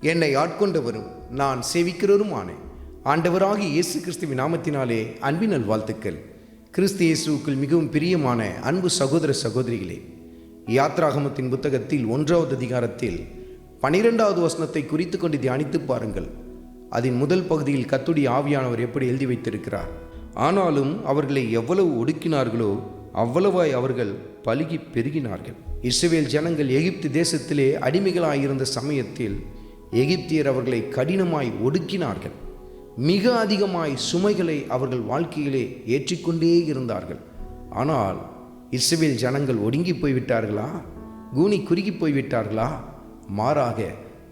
என்னை ஆட்கொண்டவரும் நான் சேவிக்கிறவருமானேன் ஆண்டவராகி இயேசு கிறிஸ்துவின் நாமத்தினாலே அன்பின் நல்வாழ்த்துக்கள். கிறிஸ்து இயேசுவுக்குள் மிகவும் பிரியமான அன்பு சகோதர சகோதரிகளே யாத்ராகமத்தின் புத்தகத்தில் ஒன்றாவது அதிகாரத்தில் பனிரெண்டாவது வசனத்தை குறித்து கொண்டு தியானித்து பாருங்கள். அதன் முதல் பகுதியில் கத்துடி ஆவியானவர் எப்படி எழுதி வைத்திருக்கிறார்? ஆனாலும் அவர்களை எவ்வளவு ஒடுக்கினார்களோ அவ்வளவாய் அவர்கள் பலுகி பெருகினார்கள். இஸ்ரேல் ஜனங்கள் எகிப்து தேசத்திலே அடிமைகளாயிருந்த சமயத்தில் எகிப்தியர் அவர்களை கடினமாய் ஒடுக்கினார்கள். மிக அதிகமாய் சுமைகளை அவர்கள் வாழ்க்கையிலே ஏற்றிக்கொண்டே இருந்தார்கள். ஆனால் இஸ்ரேல் ஜனங்கள் ஒடுங்கி போய்விட்டார்களா? கூனி குறுகி போய்விட்டார்களா? மாறாக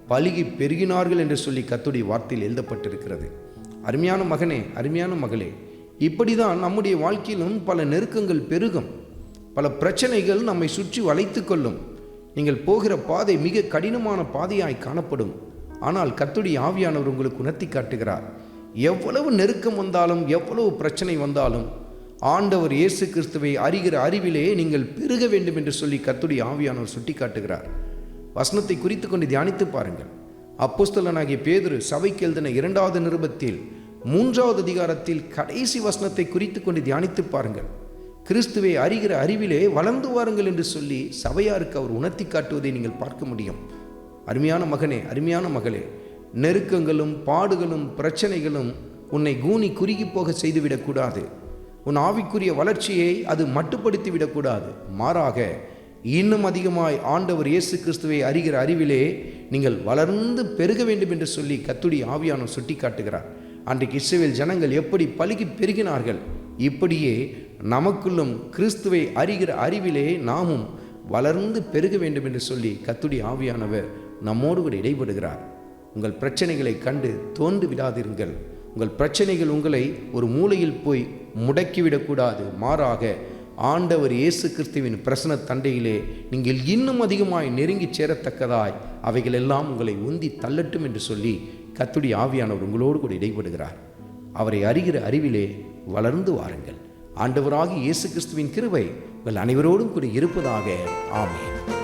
பழுகி பெருகினார்கள் என்று சொல்லி கத்துடைய வார்த்தையில் எழுதப்பட்டிருக்கிறது. அருமையான மகனே அருமையான மகளே இப்படிதான் நம்முடைய வாழ்க்கையிலும் பல நெருக்கங்கள் பெருகும். பல பிரச்சனைகள் நம்மை சுற்றி வளைத்து கொள்ளும். நீங்கள் போகிற பாதை மிக கடினமான பாதையாய் காணப்படும். ஆனால் கத்துடைய ஆவியானவர் உங்களுக்கு உணர்த்தி காட்டுகிறார். எவ்வளவு நெருக்கம் வந்தாலும் எவ்வளவு பிரச்சனை வந்தாலும் ஆண்டவர் இயேசு கிறிஸ்துவை அறிகிற அறிவிலே நீங்கள் பெருக வேண்டும் என்று சொல்லி கத்துடைய ஆவியானவர் சுட்டி காட்டுகிறார் வசனத்தை குறித்து கொண்டு தியானித்து பாருங்கள். அப்போஸ்தலனாகிய பேதுரு சபைக்கு எழுதின இரண்டாவது நிருபத்தில் மூன்றாவது அதிகாரத்தில் கடைசி வசனத்தை குறித்து கொண்டு தியானித்து பாருங்கள். கிறிஸ்துவை அறிகிற அறிவிலே வளர்ந்து வாருங்கள் என்று சொல்லி சபையாருக்கு அவர் உணர்த்தி காட்டுவதை நீங்கள் பார்க்க முடியும். அருமையான மகனே அருமையான மகளே நெருக்கங்களும் பாடுகளும் பிரச்சனைகளும் உன்னை கூனி குறுகி போக செய்துவிடக்கூடாது உன் ஆவிக்குரிய வளர்ச்சியை அது மட்டுப்படுத்தி விடக்கூடாது மாறாக இன்னும் அதிகமாய் ஆண்டவர் இயேசு கிறிஸ்துவை அறிகிற அறிவிலே நீங்கள் வளர்ந்து பெருக வேண்டும் என்று சொல்லி கத்துடி ஆவியானம் சுட்டி காட்டுகிறார் அன்றைக்கு இஸ்ரவேல் ஜனங்கள் எப்படி பழுகி பெருகினார்கள் இப்படியே நமக்குள்ளும் கிறிஸ்துவை அறிகிற அறிவிலே நாமும் வளர்ந்து பெருக வேண்டும் என்று சொல்லி கத்துடி ஆவியானவர் நம்மோடு கூட இடைபடுகிறார். உங்கள் பிரச்சனைகளை கண்டு தோண்டு விடாதிருங்கள். உங்கள் பிரச்சனைகள் உங்களை ஒரு மூலையில் போய் முடக்கிவிடக்கூடாது. மாறாக ஆண்டவர் இயேசு கிறிஸ்துவின் பிரசன தண்டையிலே நீங்கள் இன்னும் அதிகமாய் நெருங்கி சேரத்தக்கதாய் அவைகளெல்லாம் உங்களை உந்தி தள்ளட்டும் என்று சொல்லி கத்துடி ஆவியானவர் உங்களோடு கூட இடைபடுகிறார். அவரை அறிகிற அறிவிலே வளர்ந்து வாருங்கள். ஆண்டவராகி இயேசு கிறிஸ்துவின் கிருவை உங்கள் அனைவரோடும் கூட இருப்பதாக. ஆமேன்.